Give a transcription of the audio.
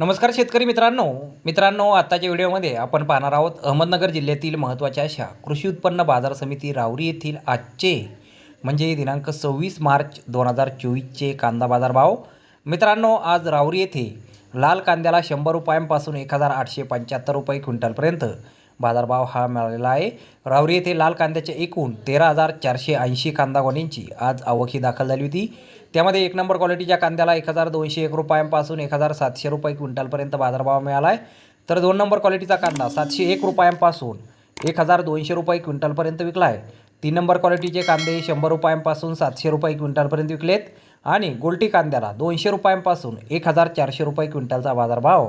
नमस्कार शेतकरी मित्रांनो. मित्रांनो आत्ताच्या व्हिडिओमध्ये आपण पाहणार आहोत अहमदनगर जिल्ह्यातील महत्त्वाच्या अशा कृषी उत्पन्न बाजार समिती रावरी येथील आजचे म्हणजे दिनांक सव्वीस मार्च दोन हजार चोवीसचे कांदा बाजार भाव मित्रांनो आज रावरी येथे लाल कांद्याला शंभर रुपयांपासून एक हजार आठशे पंच्याहत्तर रुपये क्विंटलपर्यंत बाजारभाव हा मिळालेला आहे. रावरी येथे लाल कांद्याचे एकूण तेरा हजार चारशे ऐंशी कांदा आज आवक ही दाखल झाली होती. त्यामध्ये एक नंबर क्वालिटीच्या कांद्याला एक हजार दोनशे एक रुपयांपासून एक हजार सातशे रुपये क्विंटलपर्यंत बाजारभाव मिळाला आहे तर दोन नंबर क्वालिटीचा कांदा सातशे एक रुपयांपासून एक हजार दोनशे रुपये क्विंटलपर्यंत विकला आहे तीन नंबर क्वालिटीचे कांदे शंभर रुपयांपासून सातशे रुपये क्विंटलपर्यंत विकलेत. आणि गोल्टी कांद्याला दोनशे रुपयांपासून एक हजार चारशे रुपये क्विंटलचा बाजारभाव